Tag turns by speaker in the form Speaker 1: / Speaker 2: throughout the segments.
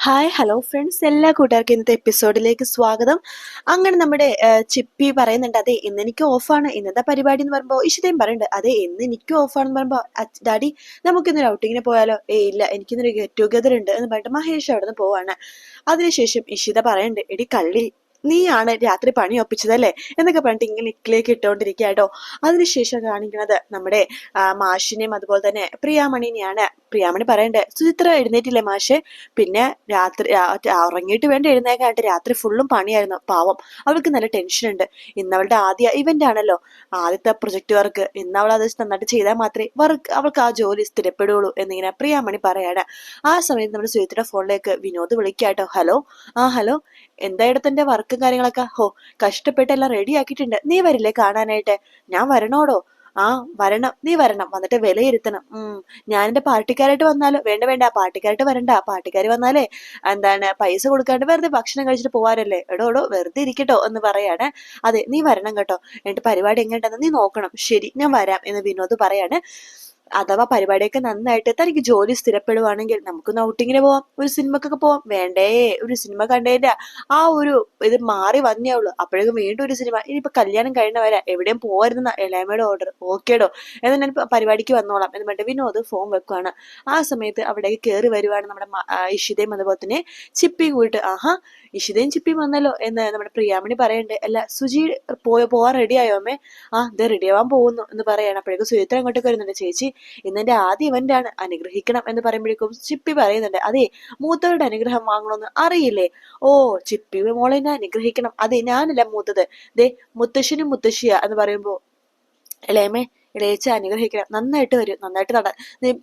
Speaker 1: Hi hello friends എല്ലാ കൂട്ടുകാർക്കും ഇന്നത്തെ എപ്പിസോഡിലേക്ക് സ്വാഗതം. അങ്ങനെ നമ്മുടെ ചിപ്പി പറയുന്നുണ്ട് അതെ ഇന്ന് എനിക്ക് ഓഫാണ് ഇന്നത്തെ പരിപാടി എന്ന് പറയുമ്പോൾ ഇഷ്ടം പറയുന്നുണ്ട് അതെ ഇന്ന് എനിക്ക് ഓഫാണെന്ന് പറയുമ്പോൾ ഡാഡി നമുക്കിന്നൊരു ഔട്ടിങ്ങിന് പോയാലോ? ഏ ഇല്ല എനിക്കിന്നൊരു ഗെറ്റ് ടുഗദർ ഉണ്ട് എന്ന് പറഞ്ഞിട്ട് മഹേഷ് അവിടെ നിന്ന് പോവാണ്. അതിനുശേഷം ഇഷിത പറയുന്നുണ്ട് എടി കള്ളി നീയാണ് രാത്രി പണി ഒപ്പിച്ചതല്ലേ എന്നൊക്കെ പറഞ്ഞിട്ട് ഇങ്ങനെ ഇക്കിലേക്ക് ഇട്ടുകൊണ്ടിരിക്കുക കേട്ടോ അതിനുശേഷം കാണിക്കുന്നത് നമ്മുടെ മാഷിനെയും അതുപോലെ തന്നെ പ്രിയാമണിനെയാണ്. പ്രിയാമണി പറയണ്ടേ സുചിത്ര എഴുന്നേറ്റില്ലേ മാഷെ? പിന്നെ രാത്രി ഉറങ്ങിയിട്ട് വേണ്ട എഴുന്നേക്കായിട്ട് രാത്രി ഫുള്ളും പണിയായിരുന്നു. പാവം. അവൾക്ക് നല്ല ടെൻഷൻ ഉണ്ട്. ഇന്ന് അവളുടെ ആദ്യ ഇവന്റ് ആണല്ലോ. ആദ്യത്തെ പ്രൊജക്ട് വർക്ക് ഇന്ന് അവൾ അത് നന്നായിട്ട് ചെയ്താൽ മാത്രമേ വർക്ക് അവൾക്ക് ആ ജോലി സ്ഥിരപ്പെടുകയുള്ളൂ എന്നിങ്ങനെ പ്രിയാമണി പറയാണ്. ആ സമയത്ത് നമ്മുടെ സുചിത്ര ഫോണിലേക്ക് വിനോദ് വിളിക്കാട്ടോ ഹലോ? ആ ഹലോ? എന്തായിടത്തെ വർക്കും കാര്യങ്ങളൊക്കെ. ഹോ കഷ്ടപ്പെട്ട് എല്ലാം റെഡി ആക്കിയിട്ടുണ്ട്. നീ വരില്ലേ കാണാനായിട്ട്? ഞാൻ വരണോടോ? ആ വരണം. നീ വരണം. വന്നിട്ട് വിലയിരുത്തണം. ഉം. ഞാൻ പാർട്ടിക്കാരായിട്ട് വന്നാലോ? വേണ്ട വേണ്ട. പാർട്ടിക്കാരായിട്ട് വരണ്ട. പാർട്ടിക്കാർ വന്നാലേ എന്താണ് പൈസ കൊടുക്കാണ്ട് വെറുതെ ഭക്ഷണം കഴിച്ചിട്ട് പോവാറല്ലേ എടോ എടോ വെറുതെ ഇരിക്കട്ടോ എന്ന് പറയാണ്. അതെ നീ വരണം കേട്ടോ. എന്നിട്ട് പരിപാടി എങ്ങനെയുണ്ടെന്ന് നീ നോക്കണം. ശരി ഞാൻ വരാം എന്ന് വിനോദ് പറയാണ്. അഥവാ പരിപാടിയൊക്കെ നന്നായിട്ട് തനിക്ക് ജോലി സ്ഥിരപ്പെടുവാണെങ്കിൽ നമുക്കൊന്ന് ഔട്ടിങ്ങിന് പോവാം ഒരു സിനിമക്കൊക്കെ പോവാം. വേണ്ടേ ഒരു സിനിമ കണ്ടതിന്റെ ആ ഒരു ഇത് മാറി വന്നേ ഉള്ളൂ. അപ്പോഴേക്കും വീണ്ടും ഒരു സിനിമ. ഇനിയിപ്പോ കല്യാണം കഴിഞ്ഞവരാ എവിടെയും പോകരുതെന്ന എളാമയുടെ ഓർഡർ ഓക്കേടോ എന്ന് ഞാൻ പരിപാടിക്ക് വന്നോളാം. എന്ന് പറഞ്ഞിട്ട് വിനോദ് ഫോം വെക്കുവാണ്. ആ സമയത്ത് അവിടേക്ക് കയറി വരുവാണ് നമ്മുടെ ഇഷിതയും അതുപോലെ തന്നെ ചിപ്പി കൂട്ട് ആഹാ ഇഷിതയും ചിപ്പിയും വന്നല്ലോ എന്ന് നമ്മുടെ പ്രിയാമണി പറയണ്ടേ. അല്ല സുജി പോയ പോവാൻ റെഡി ആയോ അമ്മേ? ആ ഇത് റെഡി ആവാൻ പോകുന്നു എന്ന് പറയാണ്. അപ്പോഴേക്കും സുചിത്ര അങ്ങോട്ടേക്ക് വരുന്നുണ്ട്. ചേച്ചി ഇന്നെന്റെ ആദ്യ ഇവന്റ് ആണ്. അനുഗ്രഹിക്കണം എന്ന് പറയുമ്പോഴേക്കും ചിപ്പി പറയുന്നുണ്ട്. അതെ മൂത്തവരുടെ അനുഗ്രഹം വാങ്ങണമെന്ന് അറിയില്ലേ? ഓ ചിപ്പി മോളെ അനുഗ്രഹിക്കണം. അതെ ഞാനല്ല മൂത്തത്. ദേ മുത്തശ്ശനും മുത്തശ്ശിയ എന്ന് പറയുമ്പോ ഇളയമേ ഇളയച്ച അനുഗ്രഹിക്കണം. നന്നായിട്ട് വരും. നന്നായിട്ട് നട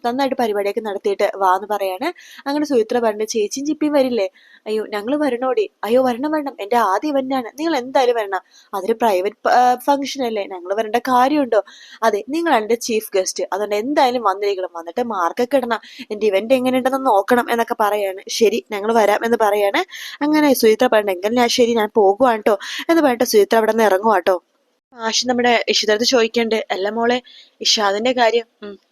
Speaker 1: നന്നായിട്ട് പരിപാടിയൊക്കെ നടത്തിയിട്ട് വാ എന്ന് പറയാണ്. അങ്ങനെ സുചിത്ര പറഞ്ഞു ചേച്ചിയും ചിപ്പിയും വരില്ലേ? അയ്യോ ഞങ്ങൾ വരണോടി. അയ്യോ വരണം വരണം. എന്റെ ആദ്യ ഇവന്റാണ് നിങ്ങൾ എന്തായാലും വരണം. അതൊരു പ്രൈവറ്റ് ഫംഗ്ഷൻ അല്ലേ? ഞങ്ങൾ വരേണ്ട കാര്യമുണ്ടോ? അതെ നിങ്ങളാണ് എന്റെ ചീഫ് ഗസ്റ്റ് അതുകൊണ്ട് എന്തായാലും വന്നിരിക്കണം. വന്നിട്ട് മാർക്കൊക്കെ ഇടണം. എന്റെ ഇവന്റ് എങ്ങനെയുണ്ടെന്ന് നോക്കണം എന്നൊക്കെ പറയാണ്. ശരി ഞങ്ങൾ വരാം എന്ന് പറയാണ്. അങ്ങനെ സുചിത്ര പറഞ്ഞെങ്കിൽ ഞാൻ ശരി ഞാൻ പോകുവാട്ടോ എന്ന് പറഞ്ഞിട്ട് സുചിത്ര അവിടെ നിന്ന് ഇറങ്ങുവാട്ടോ ആശി നമ്മുടെ ഇഷിതടുത്ത് ചോദിക്കണ്ട്. അല്ല മോളെ ഇഷാദിന്റെ കാര്യം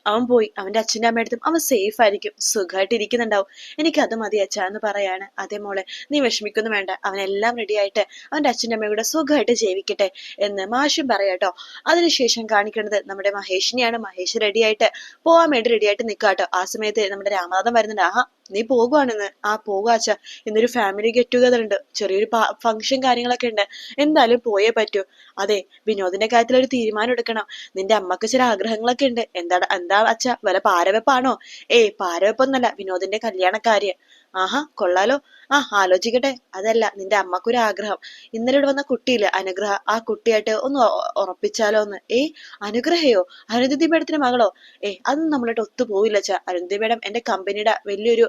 Speaker 1: അവൻ പോയി. അവന്റെ അച്ഛന്റെ അമ്മയടുത്തും അവൻ സേഫ് ആയിരിക്കും. സുഖമായിട്ട് ഇരിക്കുന്നുണ്ടാവും. എനിക്ക് അത് മതി അച്ഛ എന്ന് പറയാണ്. അതേ മോളെ നീ വിഷമിക്കൊന്നും വേണ്ട. അവനെല്ലാം റെഡി ആയിട്ട് അവന്റെ അച്ഛന്റെ അമ്മയും കൂടെ സുഖമായിട്ട് ജീവിക്കട്ടെ എന്ന് മാഷും പറയാട്ടോ അതിനുശേഷം കാണിക്കുന്നത് നമ്മുടെ മഹേഷിനെയാണ്. മഹേഷ് റെഡി ആയിട്ട് പോവാൻ വേണ്ടി റെഡി ആയിട്ട് നിൽക്കാട്ടോ ആ സമയത്ത് നമ്മുടെ രാമനാഥൻ വരുന്നുണ്ട്. ആഹാ നീ പോകുവാണെന്ന്. ആ പോകാച്ച ഇന്നൊരു ഫാമിലി ഗെറ്റ് ടുഗദർ ഉണ്ട്. ചെറിയൊരു ഫംഗ്ഷൻ കാര്യങ്ങളൊക്കെ ഉണ്ട്. എന്തായാലും പോയേ പറ്റൂ. അതെ വിനോദിന്റെ കാര്യത്തിൽ ഒരു തീരുമാനം എടുക്കണം. നിന്റെ അമ്മയ്ക്ക് ചില ആഗ്രഹങ്ങളൊക്കെ ഉണ്ട്. എന്താ എന്താ അച്ഛ? വല്ല പാരവെപ്പാണോ? ഏയ് പാരവെപ്പൊന്നല്ല വിനോദിന്റെ കല്യാണക്കാര്യം. ആഹാ കൊള്ളാലോ. ആ ആലോചിക്കട്ടെ. അതല്ല നിന്റെ അമ്മക്കൊരു ആഗ്രഹം. ഇന്നലെ ഇവിടെ വന്ന കുട്ടിയില്ല അനുഗ്രഹ? ആ കുട്ടിയായിട്ട് ഒന്ന് ഉറപ്പിച്ചാലോ എന്ന് ഏയ് അനുഗ്രഹയോ? അരുന്ധതി മേഡത്തിന്റെ മകളോ? ഏ അതൊന്നും നമ്മളായിട്ട് ഒത്തുപോയില്ല ചാ അരുന്ധതി മേഡം എന്റെ കമ്പനിയുടെ വലിയൊരു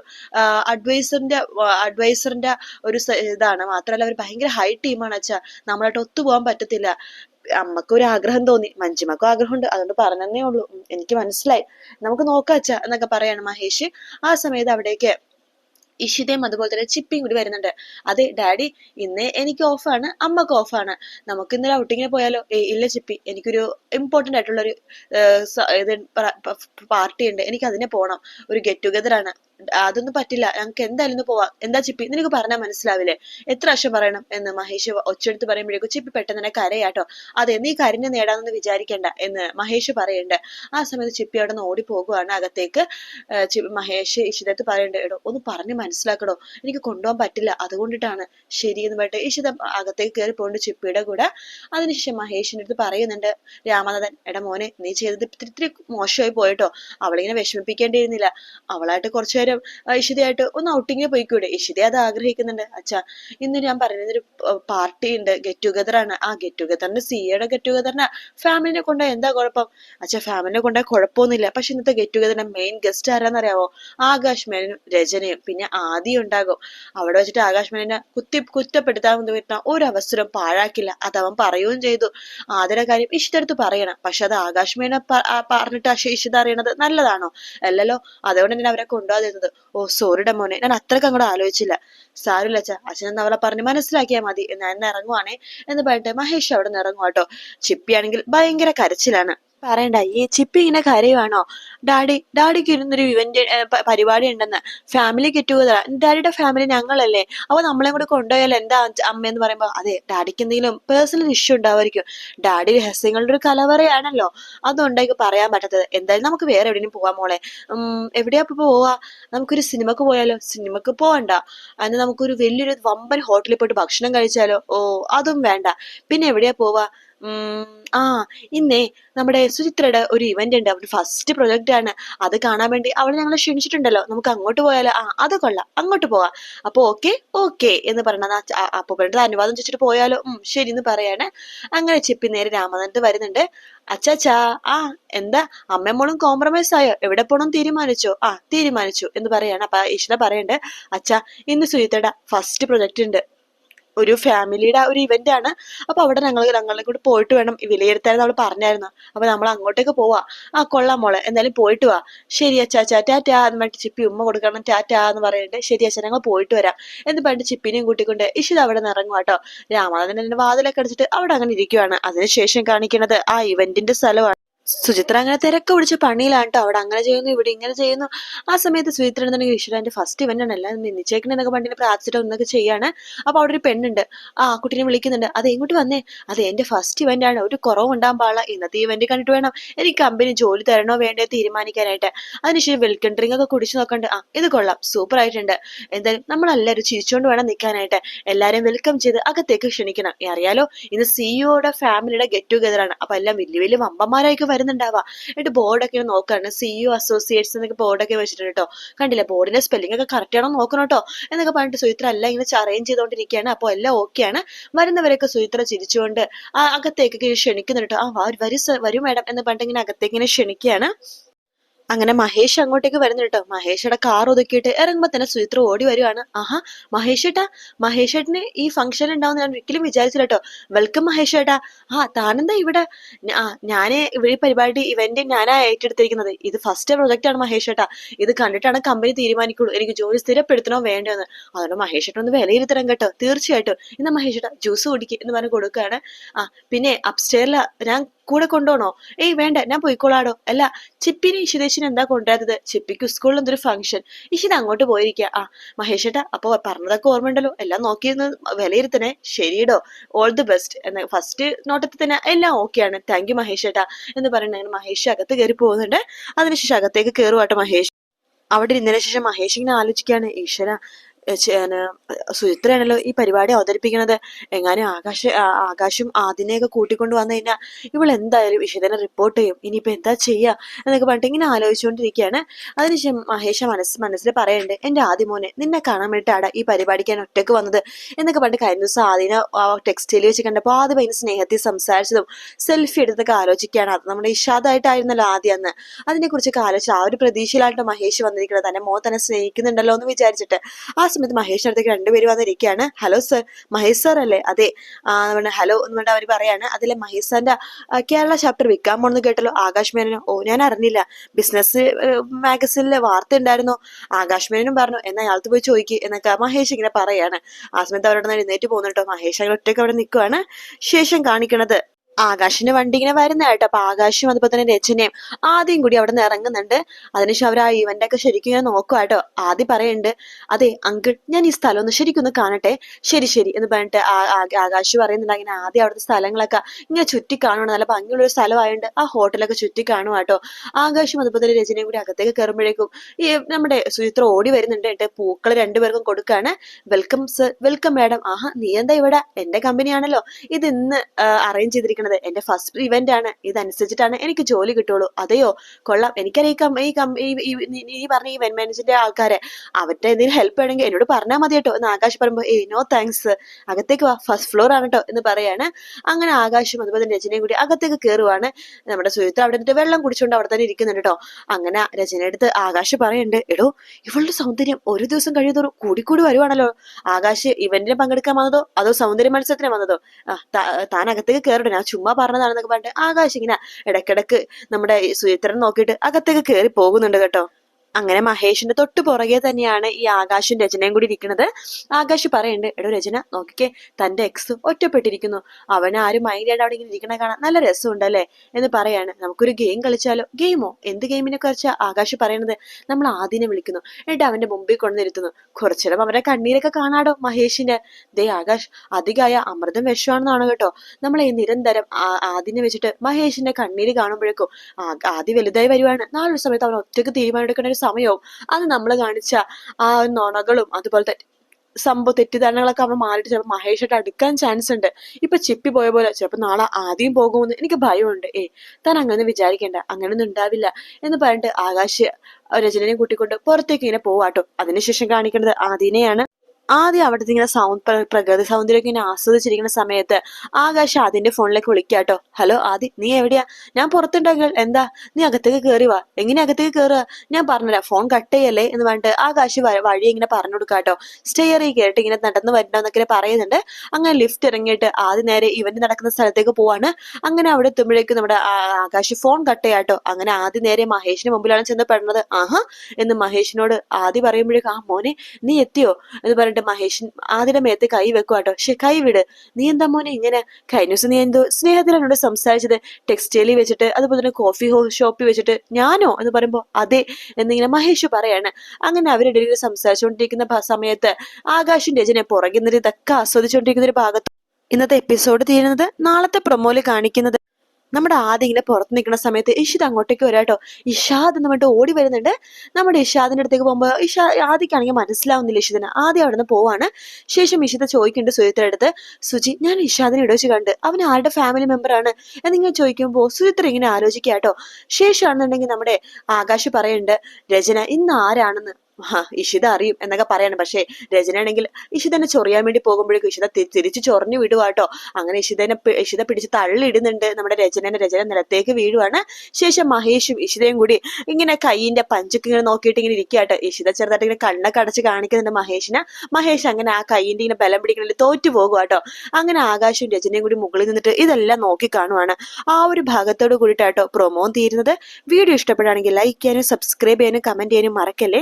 Speaker 1: അഡ്വൈസറിന്റെ അഡ്വൈസറിന്റെ ഒരു ഇതാണ്. മാത്രമല്ല അവർ ഭയങ്കര ഹൈ ടീമാണ് അച്ഛാ. നമ്മളായിട്ട് ഒത്തുപോകാൻ പറ്റത്തില്ല. അമ്മയ്ക്ക് ഒരു ആഗ്രഹം തോന്നി. മഞ്ജിമക്കും ആഗ്രഹമുണ്ട്. അതുകൊണ്ട് പറഞ്ഞതേ ഉള്ളൂ. എനിക്ക് മനസ്സിലായി. നമുക്ക് നോക്കാം അച്ഛ എന്നൊക്കെ പറയാണ് മഹേഷ്. ആ സമയത്ത് അവിടേക്ക് ഇഷിതയും അതുപോലെ തന്നെ ചിപ്പിയും കൂടി വരുന്നുണ്ട്. അതെ ഡാഡി ഇന്ന് എനിക്ക് ഓഫാണ്. അമ്മയ്ക്ക് ഓഫാണ്. നമുക്ക് ഇന്നലെ ഔട്ടിങ്ങിന് പോയാലോ? ഇല്ല ചിപ്പി. എനിക്കൊരു ഇമ്പോർട്ടന്റ് ആയിട്ടുള്ള ഒരു ഇത് പാർട്ടി ഉണ്ട് എനിക്ക് അതിനെ പോകണം ഒരു ഗെറ്റ് ടുഗദർ ആണ്. അതൊന്നും പറ്റില്ല. ഞങ്ങൾക്ക് എന്തായാലും പോവാം. എന്താ ചിപ്പി? നിനക്ക് പറഞ്ഞാൽ മനസ്സിലാവില്ലേ? എത്ര പ്രാവശ്യം പറയണം എന്ന് മഹേഷ് ഒച്ചെടുത്ത് പറയുമ്പോഴേക്കും ചിപ്പി പെട്ടെന്ന് തന്നെ കരയാട്ടോ അതെ നീ കരിഞ്ഞ നേടാമെന്ന് വിചാരിക്കണ്ട എന്ന് മഹേഷ് പറയുന്നുണ്ട് ആ സമയത്ത് ചിപ്പി അവിടെ നിന്ന് ഓടി പോകുവാണ് അകത്തേക്ക് മഹേഷ് ഇഷിതത്ത് പറയണ്ട എടോ ഒന്ന് പറഞ്ഞ് മനസ്സിലാക്കണോ എനിക്ക് കൊണ്ടുപോകാൻ പറ്റില്ല. അതുകൊണ്ടിട്ടാണ് ശരി എന്ന് പറഞ്ഞിട്ട് ഇഷിത അകത്തേക്ക് കയറി പോകേണ്ട ചിപ്പിയുടെ കൂടെ. അതിനുശേഷം മഹേഷിന്റെ അടുത്ത് പറയുന്നുണ്ട് രാമനാഥൻ എടാ മോനെ നീ ചെയ്തത് ഇത്തിരി മോശമായി പോയിട്ടോ അവളിങ്ങനെ വിഷമിപ്പിക്കേണ്ടിയിരുന്നില്ല. അവളായിട്ട് കുറച്ചു നേരം ഇഷിതയായിട്ട് ഒന്ന് ഔട്ടിങ്ങിന് പോയിക്കൂടെ? ഇഷിത അത് ആഗ്രഹിക്കുന്നുണ്ട്. അച്ഛാ ഇന്ന് ഞാൻ പറയുന്നൊരു പാർട്ടി ഉണ്ട് ഗെറ്റ് ടുഗദർ ആണ്. ആ ഗെറ്റ് ടുഗദറിന് സിയുടെ ഗെറ്റ് ടുഗദറിന് ഫാമിലിനെ കൊണ്ട് എന്താ കുഴപ്പം? അച്ഛാ ഫാമിലിനെ കൊണ്ട് കുഴപ്പമൊന്നുമില്ല. പക്ഷെ ഇന്നത്തെ ഗെറ്റ് ടുഗദറിന്റെ മെയിൻ ഗസ്റ്റ് ആരാന്നറിയാവോ? ആകാശ് മേനനും രചനയും. പിന്നെ ആദ്യം ഉണ്ടാകും. അവിടെ വെച്ചിട്ട് ആകാശ് മേനനെ കുത്തി കുറ്റപ്പെടുത്താമെന്ന് വരുന്ന ഒരു അവസരം പാഴാക്കില്ല. അത് അവൻ പറയുകയും ചെയ്തു. ആദര കാര്യം ഇഷ്ടടുത്ത് പറയണം. പക്ഷെ അത് ആകാശ് മേനെ പറഞ്ഞിട്ട് ഇഷിത അറിയണത് നല്ലതാണോ? അല്ലല്ലോ അതുകൊണ്ട് തന്നെ അവരെ കൊണ്ടുപോകാതിരുന്നത് ഓ സോറിയുടെ മോനെ. ഞാൻ അത്രയ്ക്ക് അങ്ങോട്ട് ആലോചിച്ചില്ല. സാരില്ല അച്ഛ അച്ഛനെന്ന് അവളെ പറഞ്ഞ് മനസ്സിലാക്കിയാൽ മതി. എന്ന് ഇറങ്ങുവാണേ എന്ന് പറഞ്ഞിട്ട് മഹേഷ് അവിടെ നിന്ന് ഇറങ്ങുവാട്ടോ ചിപ്പിയാണെങ്കിൽ ഭയങ്കര കരച്ചിലാണ്. പറയണ്ട. ഈ ചിപ്പി ഇങ്ങനെ കരയുവാണോ? ഡാഡി ഡാഡിക്ക് ഇരുന്നൊരു ഇവന്റ് പരിപാടി ഉണ്ടെന്ന് ഫാമിലി ഗെറ്റ് ടുഗദർ ഡാഡിയുടെ ഫാമിലി ഞങ്ങളല്ലേ. അപ്പൊ നമ്മളെ കൂടെ കൊണ്ടുപോയാൽ എന്താ അമ്മയെന്ന് പറയുമ്പോൾ അതെ ഡാഡിക്ക് എന്തെങ്കിലും പേഴ്സണൽ ഇഷ്യൂ ഉണ്ടാവുമായിരിക്കും. ഡാഡി രഹസ്യങ്ങളുടെ ഒരു കലവറയാണല്ലോ. അതുണ്ടാക്കി പറയാൻ പറ്റാത്തത്. എന്തായാലും നമുക്ക് വേറെ എവിടെയും പോവാം മോളെ. എവിടെയാ പോവാ? നമുക്കൊരു സിനിമക്ക് പോയാലോ? സിനിമക്ക് പോവണ്ട. അന്ന് നമുക്കൊരു വലിയൊരു വമ്പൻ ഹോട്ടലിൽ പോയിട്ട് ഭക്ഷണം കഴിച്ചാലോ? ഓ അതും വേണ്ട. പിന്നെ എവിടെയാ പോവാ? ആ ഇന്നേ നമ്മുടെ സുചിത്രയുടെ ഒരു ഇവന്റ് ഉണ്ട്. അവരുടെ ഫസ്റ്റ് പ്രൊജക്റ്റ് ആണ്. അത് കാണാൻ വേണ്ടി അവൾ ഞങ്ങളെ ക്ഷണിച്ചിട്ടുണ്ടല്ലോ. നമുക്ക് അങ്ങോട്ട് പോയാലോ? ആ അത് കൊള്ളാം. അങ്ങോട്ട് പോവാം. അപ്പൊ ഓക്കെ ഓക്കെ എന്ന് പറഞ്ഞ അപ്പൊ പറഞ്ഞത് അനുവാദം ചോദിച്ചിട്ട് പോയാലോ? ശരി എന്ന് പറയാണ്. അങ്ങനെ ചിപ്പി നേരെ രാമനാഥ് വരുന്നുണ്ട്. അച്ചാച്ചാ ആ എന്താ? അമ്മമ്മോളും കോംപ്രമൈസ് ആയോ? എവിടെ പോണം തീരുമാനിച്ചോ? ആ തീരുമാനിച്ചു എന്ന് പറയാണ്. അപ്പൊ ഈശ്വര പറയണ്ട് അച്ഛാ ഇന്ന് സുചിത്രയുടെ ഫസ്റ്റ് പ്രൊജക്റ്റ് ഉണ്ട്. ഒരു ഫാമിലിയുടെ ഒരു ഇവന്റ് ആണ്. അപ്പൊ അവിടെ ഞങ്ങൾ ഞങ്ങളെ കൂടി പോയിട്ട് വേണം. വിലയിരുത്താൻ നമ്മൾ പറഞ്ഞായിരുന്നു. അപ്പൊ നമ്മൾ അങ്ങോട്ടേക്ക് പോവാ. ആ കൊള്ളാം മോളെ. എന്തായാലും പോയിട്ട് വാ. ശരി അച്ചാച്ചാ ടാറ്റാ എന്ന് പറഞ്ഞിട്ട് ചിപ്പി ഉമ്മ കൊടുക്കണം. ടാറ്റാ എന്ന് പറയുന്നുണ്ട് ശരി അച്ഛാ ഞങ്ങൾ പോയിട്ട് വരാം. എന്ന് പറഞ്ഞിട്ട് ചിപ്പിനെയും കൂട്ടിക്കൊണ്ട് ഇഷിത് അവിടെ നിന്ന് ഇറങ്ങും കേട്ടോ രാമാനന്ദൻ വാതിലൊക്കെ അടിച്ചിട്ട് അവിടെ അങ്ങനെ ഇരിക്കുവാണ്. അതിനുശേഷം കാണിക്കുന്നത് ആ ഇവന്റിന്റെ സ്ഥലമാണ് സുചിത്ര അങ്ങനെ തിരക്ക് പിടിച്ച പണിയിലാണ് കേട്ടോ അവിടെ അങ്ങനെ ചെയ്യുന്നു ഇവിടെ ഇങ്ങനെ ചെയ്യുന്നു. ആ സമയത്ത് സുചിത്ര എന്നുണ്ടെങ്കിൽ ഈശ്വരന്റെ ഫസ്റ്റ് ഇവന്റ് ആണ്. എല്ലാം നിന്നിച്ചേക്കണ എന്നൊക്കെ പണ്ടിനെ പ്രാർത്ഥിച്ചിട്ട് ഒന്നൊക്കെ ചെയ്യാണ്. അപ്പൊ അവിടെ ഒരു പെണ്ണുണ്ട്. ആ കുട്ടീനെ വിളിക്കുന്നുണ്ട്. അത് എങ്ങോട്ട് വന്നേ? അത് എന്റെ ഫസ്റ്റ് ഇവന്റ് ആണ്. ഒരു കുറവ് ഉണ്ടാകാൻ പാടില്ല. ഇന്നത്തെ ഇവന്റ് കണ്ടിട്ട് വേണം. എനിക്ക് കമ്പനി ജോലി തരണോ വേണ്ടേ തീരുമാനിക്കാനായിട്ട്. അതിനുശേഷം വെൽക്കം ഡ്രിങ്ക് ഒക്കെ കുടിച്ചു നോക്കണ്ട്. ആ ഇത് കൊള്ളാം. സൂപ്പർ ആയിട്ടുണ്ട്. എന്തായാലും നമ്മളെല്ലാവരും ചിരിച്ചുകൊണ്ട് വേണം നിൽക്കാനായിട്ട് എല്ലാരെയും വെൽക്കം ചെയ്ത് അകത്തേക്ക് ക്ഷണിക്കണം. അറിയാലോ ഇന്ന് സിഇഒയുടെ ഫാമിലിയുടെ ഗെറ്റ് ടുഗദർ ആണ്. അപ്പൊ എല്ലാം വലിയ വലിയ വമ്പന്മാരായിരിക്കും വരുന്നുണ്ടാവാ. എന്നിട്ട് ബോർഡൊക്കെ നോക്കാണ്. യു അസോസിയേറ്റ്സ് എന്നൊക്കെ ബോർഡൊക്കെ വെച്ചിട്ടുണ്ട് കേട്ടോ കണ്ടില്ലേ? ബോർഡിന്റെ സ്പെല്ലിംഗ് ഒക്കെ കറക്റ്റ് ആണോ നോക്കണം കേട്ടോ എന്നൊക്കെ പറഞ്ഞിട്ട് സുചിത്ര എല്ലാം ഇങ്ങനെ അറേഞ്ച് ചെയ്തുകൊണ്ടിരിക്കുകയാണ് അപ്പോൾ എല്ലാം ഓക്കെയാണ് വരുന്നവരൊക്കെ സുചിത്ര ചിരിച്ചുകൊണ്ട് ആ അകത്തേക്ക് ക്ഷണിക്കുന്നുണ്ട് കേട്ടോ ആ വരും വരൂ മാഡം എന്ന് പറഞ്ഞിട്ട് ഇങ്ങനെ അകത്തേക്ക് ഇങ്ങനെ ക്ഷണിക്കുകയാണ്. അങ്ങനെ മഹേഷ് അങ്ങോട്ടേക്ക് വരുന്നു കേട്ടോ. മഹേഷയുടെ കാർ ഒതുക്കിയിട്ട് ഇറങ്ങുമ്പോ തന്നെ സുചിത്ര ഓടി വരുവാണ്. ആഹാ മഹേഷ് ഏട്ടാ മഹേഷ് ഏട്ടന് ഈ ഫംഗ്ഷൻ ഉണ്ടാവും ഞാൻ ഒരിക്കലും വിചാരിച്ചില്ല കേട്ടോ. വെൽക്കം മഹേഷ് ഏട്ടാ ആ താനെന്താ ഇവിടെ? ഞാൻ ഇവിടെ ഈ പരിപാടി ഇവന്റ് ഞാനാ ഏറ്റെടുത്തിരിക്കുന്നത്. ഇത് ഫസ്റ്റ് പ്രൊജക്റ്റ് ആണ് മഹേഷ് ഏട്ടാ ഇത് കണ്ടിട്ടാണ് കമ്പനി തീരുമാനിക്കുള്ളൂ. എനിക്ക് ജോലി സ്ഥിരപ്പെടുത്തണോ വേണ്ടെന്ന് അതുകൊണ്ട് മഹേഷ് ഏട്ടൻ ഒന്ന് കേട്ടോ. തീർച്ചയായിട്ടും. ഇന്ന് മഹേഷ് ഏട്ടാ ജ്യൂസ് കുടിക്കുക എന്ന് പറഞ്ഞ് കൊടുക്കുകയാണ്. ആ പിന്നെ അപ്സ്റ്റേറില ഞാൻ കൂടെ കൊണ്ടുപോണോ ഏയ് വേണ്ട ഞാൻ പോയിക്കോളാടോ. അല്ല ചിപ്പിനെ ഇഷിതേശിന് എന്താ കൊണ്ടുവരാത്തത്? ചിപ്പിക്ക് സ്കൂളിൽ എന്തൊരു ഫംഗ്ഷൻ ഇഷിത അങ്ങോട്ട് പോയിരിക്കുക ആ മഹേഷേട്ടാ അപ്പൊ പറഞ്ഞതൊക്കെ ഓർമ്മയുണ്ടല്ലോ. എല്ലാം നോക്കിയിരുന്ന് വിലയിരുത്തണേ. ശരിയിടോ. ഓൾ ദി ബെസ്റ്റ് എന്ന ഫസ്റ്റ് നോട്ടത്തിൽ തന്നെ എല്ലാം ഓക്കെയാണ് താങ്ക് യു മഹേഷേട്ടാ എന്ന് പറയുന്നത് മഹേഷ് അകത്ത് കയറി പോകുന്നുണ്ട്. അതിനുശേഷം അകത്തേക്ക് കയറുവാട്ടോ മഹേഷ്. അവിടെ ഇരുന്നതിന് ശേഷം മഹേഷ് ഇങ്ങനെ ആലോചിക്കുകയാണ് ഈശ്വര സുചിത്രയാണല്ലോ ഈ പരിപാടി അവതരിപ്പിക്കുന്നത് എങ്ങാനും ആകാശ ആകാശും ആദിനെയൊക്കെ കൂട്ടിക്കൊണ്ട് വന്നു കഴിഞ്ഞാൽ ഇവൾ എന്തായാലും വിശദന റിപ്പോർട്ട് ചെയ്യും. ഇനിയിപ്പോൾ എന്താ ചെയ്യുക എന്നൊക്കെ പറഞ്ഞിട്ട് ഇങ്ങനെ ആലോചിച്ചുകൊണ്ടിരിക്കുകയാണ്. അതിനുശേഷം മഹേഷ മനസ്സ് മനസ്സിൽ പറയുന്നുണ്ട് എന്റെ ആദ്യമോനെ നിന്നെ കാണാൻ വേണ്ടിയിട്ടാണ് ഈ പരിപാടിക്ക് ഞാൻ ഒറ്റയ്ക്ക് വന്നത് എന്നൊക്കെ പറഞ്ഞിട്ട് കഴിഞ്ഞ ദിവസം ആദിനെ ടെക്സ്റ്റൈൽ വെച്ച് കണ്ടപ്പോൾ ആദ്യം ഭയങ്കര സ്നേഹത്തിൽ സംസാരിച്ചതും സെൽഫി എടുത്തൊക്കെ ആലോചിക്കുകയാണ്. അത് നമ്മുടെ ഇഷാദായിട്ടായിരുന്നല്ലോ ആദ്യം അന്ന്. അതിനെക്കുറിച്ചൊക്കെ ആലോചിച്ച് ആ ഒരു പ്രതീക്ഷയിലായിട്ട് മഹേഷ് വന്നിരിക്കുന്നത്. തന്നെ മോ തന്നെ സ്നേഹിക്കുന്നുണ്ടല്ലോ എന്ന് വിചാരിച്ചിട്ട്. ആ സമയത്ത് മഹേഷിന്റെ അടുത്തേക്ക് രണ്ടുപേര് വന്നിരിക്കുകയാണ്. ഹലോ സർ മഹേഷ് സാർ അല്ലേ? അതെ. ഹലോ എന്ന് പറഞ്ഞാൽ അവർ പറയാണ്. അതിലെ മഹേഷ് സാറിന്റെ കേരള ചാപ്റ്റർ വിൽക്കാൻ പോണെന്ന് കേട്ടല്ലോ. ആകാശ് മേനോ ഓ ഞാൻ അറിഞ്ഞില്ല. ബിസിനസ് മാഗസിനിലെ വാർത്ത ഉണ്ടായിരുന്നു. ആകാശ് മേനോനും പറഞ്ഞു എന്നാൽ അയാൾക്ക് പോയി ചോദിക്ക് എന്നൊക്കെ മഹേഷ് ഇങ്ങനെ പറയാണ്. ആ സമയത്ത് അവരോട് എഴുന്നേറ്റ് പോകുന്നുണ്ടോ മഹേഷ് അങ്ങനെ ഒറ്റയ്ക്ക് അവിടെ നിൽക്കുവാണ്. ശേഷം കാണിക്കണത് ആകാശിന്റെ വണ്ടി ഇങ്ങനെ വരുന്നതായിട്ട് അപ്പൊ ആകാശും അതുപോലെ തന്നെ രചനയും ആദ്യം കൂടി അവിടെ നിന്ന് ഇറങ്ങുന്നുണ്ട്. അതിനുശേഷം അവർ ആ ഇവന്റ് ഒക്കെ ശരിക്കും ഇങ്ങനെ നോക്കുക കേട്ടോ. ആദ്യം പറയുന്നുണ്ട് അതെ അങ്കിൾ ഞാൻ ഈ സ്ഥലം ഒന്ന് ശരിക്കും ഒന്ന് കാണട്ടെ. ശരി ശരി എന്ന് പറഞ്ഞിട്ട് ആകാശ് പറയുന്നുണ്ട്. അങ്ങനെ ആദ്യം അവിടുത്തെ സ്ഥലങ്ങളൊക്കെ ഇങ്ങനെ ചുറ്റി കാണുവാണ്. നല്ല ഭംഗിയുള്ള ഒരു സ്ഥലമായതുകൊണ്ട് ആ ഹോട്ടലൊക്കെ ചുറ്റി കാണുക കേട്ടോ. ആകാശും അതുപോലെ തന്നെ രചനയും കൂടി അകത്തേക്ക് കയറുമ്പോഴേക്കും ഈ നമ്മുടെ സുചിത്ര ഓടി വരുന്നുണ്ട് എന്നിട്ട് പൂക്കൾ രണ്ടുപേർക്കും കൊടുക്കാണ്. വെൽക്കം സർ വെൽക്കം മാഡം ആഹാ നീ എന്താ ഇവിടെ? എന്റെ കമ്പനിയാണല്ലോ ഇത് ഇന്ന് അറേഞ്ച് ചെയ്തിരിക്കുന്നത് എന്റെ ഫസ്റ്റ് ഇവന്റ് ആണ്. ഇതനുസരിച്ചിട്ടാണ് എനിക്ക് ജോലി കിട്ടുള്ളൂ. അതെയോ? കൊള്ളാം. എനിക്കറിയാം ഈ കമ്പനി ഈ കം- ഈ- പറഞ്ഞ ഈ ഇവന്റ് മാനേജറിന്റെ ആൾക്കാരെ. അവരുടെ എന്തെങ്കിലും ഹെൽപ്പ് വേണമെങ്കിൽ എന്നോട് പറഞ്ഞാൽ മതി കേട്ടോ. എന്ന് ആകാശ് പറയുമ്പോൾ ഏയ് നോ താങ്ക്സ് അകത്തേക്ക് വാ. ഫസ്റ്റ് ഫ്ലോർ ആണ് കേട്ടോ എന്ന് പറയാണ്. അങ്ങനെ ആകാശും അതുപോലെ തന്നെ രചനയും കൂടി അകത്തേക്ക് കയറുവാണ് നമ്മുടെ സുഹൃത്ത് അവിടെ നിന്നിട്ട് വെള്ളം കുടിച്ചുകൊണ്ട് അവിടെ തന്നെ ഇരിക്കുന്നുണ്ട് കേട്ടോ അങ്ങനെ രചന എടുത്ത് ആകാശ് പറയുന്നുണ്ട് എടോ ഇവളുടെ സൗന്ദര്യം ഒരു ദിവസം കഴിയുന്നതോറും കൂടിക്കൂടി വരുവാണല്ലോ. ആകാശ് ഇവന്റിന് പങ്കെടുക്കാൻ വന്നതോ? അതോ സൗന്ദര്യ മത്സരത്തിന് വന്നതോ? താൻ അകത്തേക്ക് കയറട്ടെ ഞാൻ ചുമ്മാ പറഞ്ഞതാണെന്നൊക്കെ പറഞ്ഞിട്ട് ആകാശ് ഇങ്ങനെ ഇടക്കിടക്ക് നമ്മുടെ സുചിത്രൻ നോക്കിയിട്ട് അകത്തേക്ക് കയറി പോകുന്നുണ്ട് കേട്ടോ. അങ്ങനെ മഹേഷിന്റെ തൊട്ട് പുറകെ തന്നെയാണ് ഈ ആകാശും രചനയും കൂടി ഇരിക്കുന്നത്. ആകാശ് പറയുന്നുണ്ട് എടോ രചന നോക്കിക്കേ തന്റെ എക്സ് ഒറ്റപ്പെട്ടിരിക്കുന്നു. അവൻ ആരും മൈൻഡായിട്ട് അവിടെ ഇങ്ങനെ ഇരിക്കണ കാണാൻ നല്ല രസമുണ്ടല്ലേ? എന്ന് പറയാണ്. നമുക്കൊരു ഗെയിം കളിച്ചാലോ? ഗെയിമോ എന്ത് ഗെയിമിനെ കുറിച്ച്? ആകാശ് പറയുന്നത്. നമ്മൾ ആദ്യനെ വിളിക്കുന്നു. എന്നിട്ട് അവന്റെ മുമ്പിൽ കൊണ്ടുനിരുത്തുന്നു കുറച്ചേരം അവരുടെ കണ്ണീരൊക്കെ കാണാടോ മഹേഷിന്റെ ദേ ആകാശ് അധികമായ അമൃതം വിഷമാണെന്നാണ് കേട്ടോ? നമ്മൾ ഈ നിരന്തരം ആദ്യനെ വെച്ചിട്ട് മഹേഷിന്റെ കണ്ണീര് കാണുമ്പോഴേക്കും ആദ്യം വലുതായി വരുവാണ്. നാളൊരു സമയത്ത് അവൻ ഒറ്റയ്ക്ക് തീരുമാനം എടുക്കേണ്ട ഒരു സമയവും അത് നമ്മൾ കാണിച്ച ആ നുണകളും തന്നെ സംഭവ തെറ്റിദ്ധാരണകളൊക്കെ അവൻ മാറിയിട്ട് ചിലപ്പോൾ മഹേഷായിട്ട് അടുക്കാൻ ചാൻസ് ഉണ്ട്. ഇപ്പൊ ചിപ്പി പോയ പോലെ ചിലപ്പോൾ നാളെ ആദ്യം പോകുമെന്ന് എനിക്ക് ഭയമുണ്ട്. ഏ താൻ അങ്ങനെ വിചാരിക്കേണ്ട അങ്ങനെയൊന്നും ഉണ്ടാവില്ല എന്ന് പറഞ്ഞിട്ട് ആകാശ് രചനയെ കൂട്ടിക്കൊണ്ട് പുറത്തേക്ക് ഇങ്ങനെ പോവാട്ടോ. അതിനുശേഷം കാണിക്കുന്നത് ആദ്യനെയാണ് ആദ്യം അവിടുത്തെ ഇങ്ങനെ സൗണ്ട് പ്രകൃതി സൗന്ദര്യമൊക്കെ ഇങ്ങനെ ആസ്വദിച്ചിരിക്കുന്ന സമയത്ത് ആകാശ് ആദ്യന്റെ ഫോണിലേക്ക് വിളിക്കാട്ടോ ഹലോ ആദി നീ എവിടെയാ? ഞാൻ പുറത്തുണ്ടെങ്കിൽ എന്താ? നീ അകത്തേക്ക് കയറി വാ. എങ്ങനെ അകത്തേക്ക് കയറുക ഞാൻ പറഞ്ഞുതരാം ഫോൺ കട്ട് ചെയ്യല്ലേ? എന്ന് പറഞ്ഞിട്ട് ആകാശ് വഴി ഇങ്ങനെ പറഞ്ഞു കൊടുക്കാട്ടോ സ്റ്റെയറിൽ കയറിയിട്ട് ഇങ്ങനെ നടന്ന് വരണമെന്നൊക്കെ പറയുന്നുണ്ട്. അങ്ങനെ ലിഫ്റ്റ് ഇറങ്ങിയിട്ട് ആദ്യം നേരെ ഇവന്റ് നടക്കുന്ന സ്ഥലത്തേക്ക് പോവാണ്. അങ്ങനെ അവിടെ എത്തുമ്പോഴേക്ക് നമ്മുടെ ആകാശ് ഫോൺ കട്ട് ചെയ്യാട്ടോ അങ്ങനെ ആദ്യം നേരെ മഹേഷിന് മുമ്പിലാണ് ചെന്ന് പെടുന്നത് ആഹാ? എന്ന് മഹേഷിനോട് ആദ്യം പറയുമ്പോഴേക്കും ആ മോനെ നീ എത്തിയോ? എന്ന് പറഞ്ഞിട്ട് കണ്ട് മഹേഷൻ ആദ്യയുടെ മേത്ത് കൈ വെക്കുവാട്ടോ പക്ഷെ കൈ വിട്. നീ എന്താ മോനെ ഇങ്ങനെ? കഴിഞ്ഞ ദിവസം നീ എന്തോ സ്നേഹത്തിലാണ് സംസാരിച്ചത്. ടെക്സ്റ്റൈലിൽ വെച്ചിട്ട് അതുപോലെ തന്നെ കോഫി ഷോപ്പിൽ വെച്ചിട്ട് ഞാനോ എന്ന് പറയുമ്പോൾ അതെ എന്നിങ്ങനെ മഹേഷ് പറയാണ്. അങ്ങനെ അവരിടയിൽ സംസാരിച്ചുകൊണ്ടിരിക്കുന്ന സമയത്ത് ആകാശിന്റെ പുറകിൽ പുറകുന്നൊരു ഇതൊക്കെ ആസ്വദിച്ചുകൊണ്ടിരിക്കുന്ന ഒരു ഭാഗത്ത് ഇന്നത്തെ എപ്പിസോഡ് തീരുന്നത്. നാളത്തെ പ്രൊമോയിൽ കാണിക്കുന്നത് നമ്മുടെ ആദ്യം ഇങ്ങനെ പുറത്ത് നിൽക്കുന്ന സമയത്ത് ഇഷിത് അങ്ങോട്ടേക്ക് വരാട്ടോ ഇഷാദ് എന്ന് പറഞ്ഞിട്ട് ഓടി വരുന്നുണ്ട്. നമ്മുടെ ഇഷാദിന്റെ അടുത്തേക്ക് പോകുമ്പോൾ ഇഷാ ആദ്യക്കാണെങ്കിൽ മനസ്സിലാവുന്നില്ല ഇഷിതിന്. ആദ്യം അവിടെ നിന്ന് പോവാണ്. ശേഷം ഇഷിത ചോദിക്കുന്നുണ്ട് സുചിത്ര അടുത്ത്. സുജി ഞാൻ ഇഷാദിനെ ഇടവച്ച് കണ്ട്. അവൻ ആരുടെ ഫാമിലി മെമ്പറാണ് എന്നിങ്ങനെ ചോദിക്കുമ്പോൾ സുചിത്ര ഇങ്ങനെ ആലോചിക്കാട്ടോ ശേഷമാണെന്നുണ്ടെങ്കിൽ നമ്മുടെ ആകാശ് പറയുന്നുണ്ട് രചന ഇന്ന് ആരാണെന്ന്? ഇഷിത അറിയും എന്നൊക്കെ പറയാണ്. പക്ഷേ രചനയാണെങ്കിൽ ഇഷിതനെ ചൊറിയാൻ വേണ്ടി പോകുമ്പോഴേക്കും ഇഷിത തിരിച്ചു ചൊറിഞ്ഞു വിടുവാട്ടോ അങ്ങനെ ഇഷിതനെ ഇഷിത പിടിച്ച് തള്ളിയിടുന്നുണ്ട്. നമ്മുടെ രചനനെ രചന നിലത്തേക്ക് വീഴുവാണ്. ശേഷം മഹേഷും ഇഷിതയും കൂടി ഇങ്ങനെ കൈയിന്റെ പഞ്ചൊക്കെ ഇങ്ങനെ നോക്കിയിട്ട് ഇങ്ങനെ ഇരിക്കുകയാട്ടോ ഇഷിത ചെറുതായിട്ട് ഇങ്ങനെ കണ്ണൊക്കെ അടച്ച് കാണിക്കുന്നുണ്ട് മഹേഷിനെ. മഹേഷ് അങ്ങനെ ആ കൈയിന്റെ ഇങ്ങനെ ബലം പിടിക്കണില്ല തോറ്റു പോകുവാട്ടോ അങ്ങനെ ആകാശവും രചനയും കൂടി മുകളിൽ നിന്നിട്ട് ഇതെല്ലാം നോക്കി കാണുവാണ്. ആ ഒരു ഭാഗത്തോട് കൂടിയിട്ടാട്ടോ പ്രൊമോ തീരുന്നത്. വീഡിയോ ഇഷ്ടപ്പെടുകയാണെങ്കിൽ ലൈക്ക് ചെയ്യാനും സബ്സ്ക്രൈബ് ചെയ്യാനും കമന്റ് ചെയ്യാനും മറക്കല്ലേ.